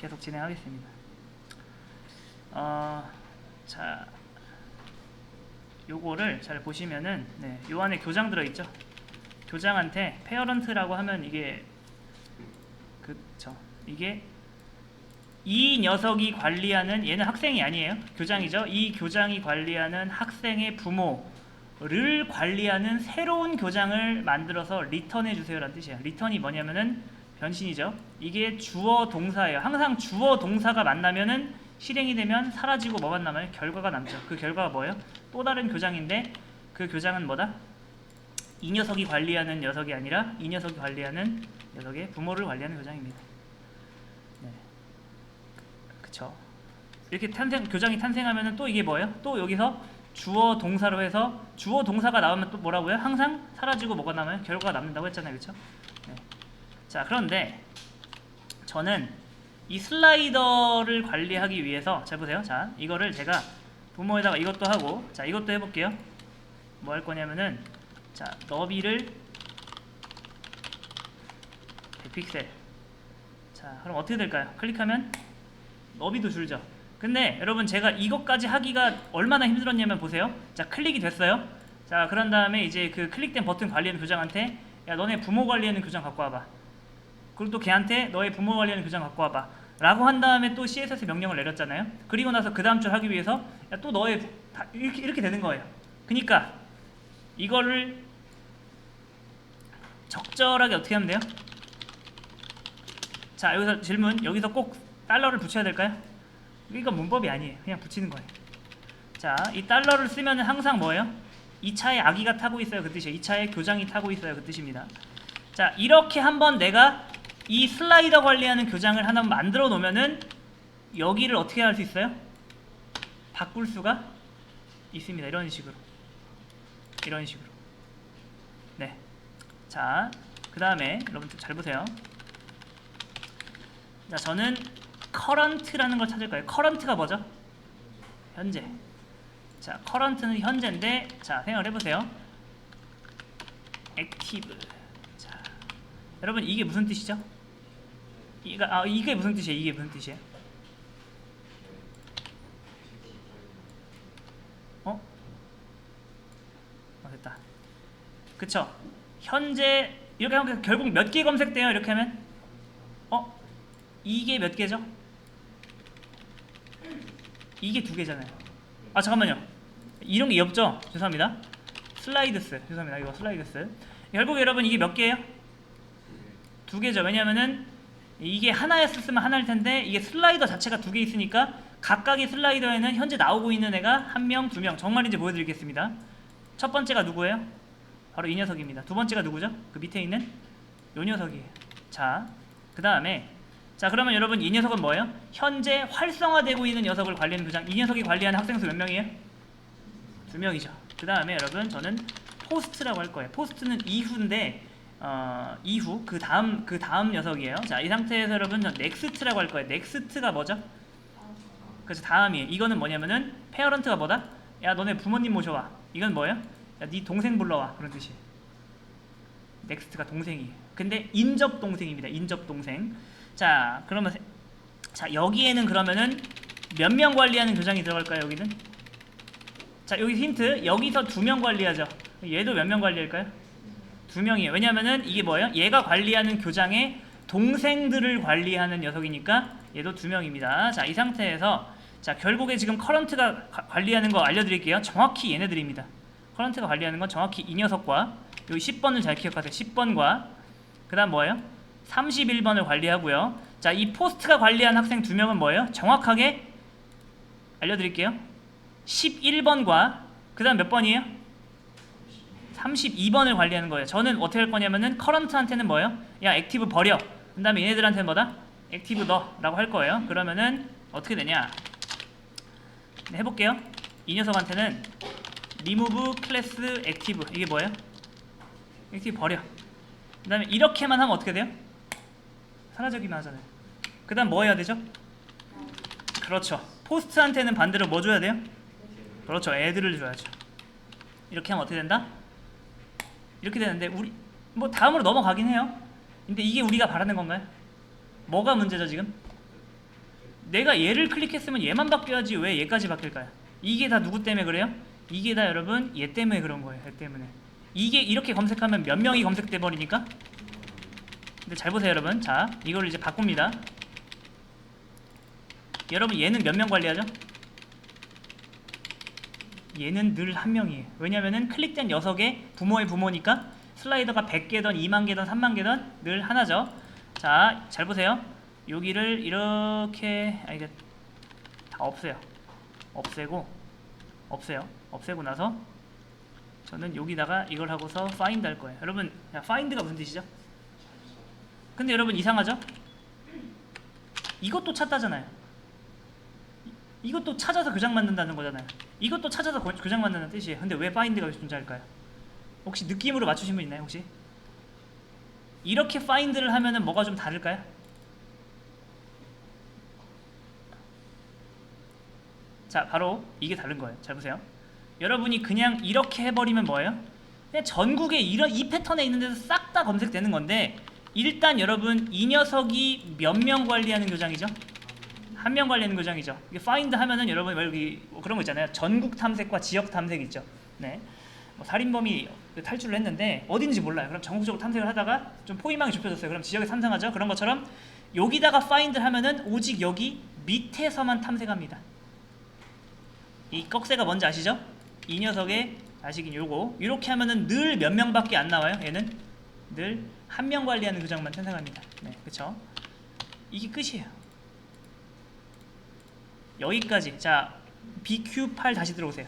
계속 진행하겠습니다. 어, 자, 요거를 잘 보시면은 네, 요 안에 교장 들어 있죠. 교장한테 페어런트라고 하면 이게 그쵸 이게 이 녀석이 관리하는 얘는 학생이 아니에요. 교장이죠. 이 교장이 관리하는 학생의 부모를 관리하는 새로운 교장을 만들어서 리턴해 주세요라는 뜻이에요. 리턴이 뭐냐면은 변신이죠. 이게 주어 동사예요. 항상 주어 동사가 만나면은 실행이 되면 사라지고 뭐만 남아요? 결과가 남죠. 그 결과가 뭐예요? 또 다른 교장인데 그 교장은 뭐다? 이 녀석이 관리하는 녀석이 아니라 이 녀석이 관리하는 녀석의 부모를 관리하는 교장입니다. 네. 그쵸. 이렇게 탄생 교장이 탄생하면은 또 이게 뭐예요? 또 여기서 주어 동사로 해서 주어 동사가 나오면 또 뭐라고요? 항상 사라지고 뭐가 남아요? 결과가 남는다고 했잖아요, 그렇죠? 네. 자 그런데 저는 이 슬라이더를 관리하기 위해서 잘 보세요. 자 이거를 제가 부모에다가 이것도 하고 자 이것도 해볼게요. 뭐 할 거냐면은 자 너비를 100픽셀 자 그럼 어떻게 될까요? 클릭하면 너비도 줄죠. 근데 여러분 제가 이것까지 하기가 얼마나 힘들었냐면 보세요. 자 클릭이 됐어요. 자 그런 다음에 이제 그 클릭된 버튼 관리하는 교장한테 야 너네 부모 관리하는 교장 갖고 와봐. 그리고 또 걔한테 너의 부모 관리하는 교장 갖고 와봐. 라고 한 다음에 또 CSS 명령을 내렸잖아요. 그리고 나서 그 다음 줄 하기 위해서 야, 또 너의 부- 다 이렇게 이렇게 되는 거예요. 그러니까 이거를 적절하게 어떻게 하면 돼요? 자 여기서 질문 여기서 꼭 달러를 붙여야 될까요? 이거 문법이 아니에요. 그냥 붙이는 거예요. 자, 이 달러를 쓰면 항상 뭐예요? 이 차에 아기가 타고 있어요. 그 뜻이에요. 이 차에 교장이 타고 있어요. 그 뜻입니다. 자, 이렇게 한번 내가 이 슬라이더 관리하는 교장을 하나 만들어 놓으면은 여기를 어떻게 할 수 있어요? 바꿀 수가 있습니다. 이런 식으로. 이런 식으로. 네. 자, 그 다음에 여러분 잘 보세요. 자, 저는 current라는 걸 찾을 거예요. current가 뭐죠? 현재. 자, current는 현재인데, 자, 생각을 해보세요. active. 자, 여러분 이게 무슨 뜻이죠? 이가 아 이게 무슨 뜻이에요? 이게 무슨 뜻이에요? 어? 어 됐다. 그쵸? 현재 이렇게 하면 결국 몇 개 검색돼요? 이렇게 하면 어? 이게 몇 개죠? 이게 두 개잖아요. 아 잠깐만요. 이런 게 없죠? 죄송합니다. 슬라이드스 죄송합니다. 이거 슬라이드스. 결국 여러분 이게 몇 개예요? 두 개죠. 왜냐면은 이게 하나였으면 하나일 텐데 이게 슬라이더 자체가 두 개 있으니까 각각의 슬라이더에는 현재 나오고 있는 애가 한 명, 두 명. 정말인지 보여드리겠습니다. 첫 번째가 누구예요? 바로 이 녀석입니다. 두 번째가 누구죠? 그 밑에 있는 요 녀석이에요. 자, 그 다음에 자 그러면 여러분 이 녀석은 뭐예요? 현재 활성화되고 있는 녀석을 관리하는 교장. 이 녀석이 관리하는 학생 수 몇 명이에요? 두 명이죠. 그 다음에 여러분 저는 포스트라고 할 거예요. 포스트는 이후인데 어, 이후 그 다음 그 다음 녀석이에요. 자 이 상태에서 여러분 저 넥스트라고 할 거예요. 넥스트가 뭐죠? 그래서 다음이에요. 이거는 뭐냐면은 페어런트가 뭐다? 야 너네 부모님 모셔와. 이건 뭐예요? 야 네 동생 불러와 그런 뜻이에요. 넥스트가 동생이에요. 근데 인접 동생입니다. 인접 동생. 자 그러면 세- 자 여기에는 그러면은 몇 명 관리하는 교장이 들어갈까요? 여기는 자 여기 힌트 여기서 두 명 관리하죠. 얘도 몇 명 관리할까요? 두 명이에요. 왜냐면은 이게 뭐예요? 얘가 관리하는 교장의 동생들을 관리하는 녀석이니까 얘도 두 명입니다. 자 이 상태에서 자 결국에 지금 커런트가 가- 관리하는 거 알려드릴게요. 정확히 얘네들입니다. 커런트가 관리하는 건 정확히 이 녀석과 여기 10번을 잘 기억하세요. 10번과 그 다음 뭐예요? 31번을 관리하고요. 자 이 포스트가 관리한 학생 두 명은 뭐예요? 정확하게 알려드릴게요. 11번과 그 다음 몇 번이에요? 32번을 관리하는 거예요. 저는 어떻게 할 거냐면은 커런트한테는 뭐예요? 야 액티브 버려. 그 다음에 얘네들한테는 뭐다? 액티브 넣어라고 할 거예요. 그러면은 어떻게 되냐? 네, 해볼게요. 이 녀석한테는 remove class active 이게 뭐예요? 액티브 버려. 그 다음에 이렇게만 하면 어떻게 돼요? 사라지기만 하잖아요. 그 다음 뭐 해야 되죠? 그렇죠. 포스트한테는 반대로 뭐 줘야 돼요? 그렇죠. 애들을 줘야죠. 이렇게 하면 어떻게 된다? 이렇게 되는데 우리 뭐 다음으로 넘어가긴 해요. 근데 이게 우리가 바라는 건가요? 뭐가 문제죠 지금? 내가 얘를 클릭했으면 얘만 바뀌어야지 왜 얘까지 바뀔까요? 이게 다 누구 때문에 그래요? 이게 다 여러분 얘 때문에 그런 거예요. 얘 때문에. 이게 이렇게 검색하면 몇 명이 검색돼 버리니까. 근데 잘 보세요, 여러분. 자, 이걸 이제 바꿉니다. 여러분 얘는 몇 명 관리하죠? 얘는 늘 한 명이에요. 왜냐면은 클릭된 녀석의 부모의 부모니까 슬라이더가 100개든 2만 개든 3만 개든 늘 하나죠. 자, 잘 보세요. 여기를 이렇게 아 이게 다 없애요. 없애고 없애요. 없애고 나서 저는 여기다가 이걸 하고서 find 할 거예요. 여러분, 자, find가 무슨 뜻이죠? 근데 여러분 이상하죠? 이것도 찾다잖아요. 이- 이것도 찾아서 교장 만든다는 거잖아요. 이것도 찾아서 고- 교장 만든다는 뜻이에요. 근데 왜 find가 존재할까요? 혹시 느낌으로 맞추신 분 있나요? 혹시? 이렇게 find를 하면은 뭐가 좀 다를까요? 자, 바로 이게 다른 거예요. 잘 보세요. 여러분이 그냥 이렇게 해버리면 뭐예요? 그냥 전국에 이런 이 패턴에 있는 데서 싹 다 검색되는 건데 일단 여러분 이 녀석이 몇 명 관리하는 교장이죠? 한 명 관리하는 교장이죠. 이게 find 하면은 여러분 왜 여기 뭐 그런 거 있잖아요. 전국 탐색과 지역 탐색 있죠. 네. 뭐 살인범이 탈출을 했는데 어딘지 몰라요. 그럼 전국적으로 탐색을 하다가 좀 포위망이 좁혀졌어요. 그럼 지역에 탐색하죠. 그런 것처럼 여기다가 find 하면은 오직 여기 밑에서만 탐색합니다. 이 꺽쇠가 뭔지 아시죠? 이 녀석의 아시긴 요거 이렇게 하면은 늘 몇 명밖에 안 나와요. 얘는 늘 한 명 관리하는 교장만 탄생합니다. 네, 그렇죠? 이게 끝이에요. 여기까지. 자, BQ8 다시 들어오세요.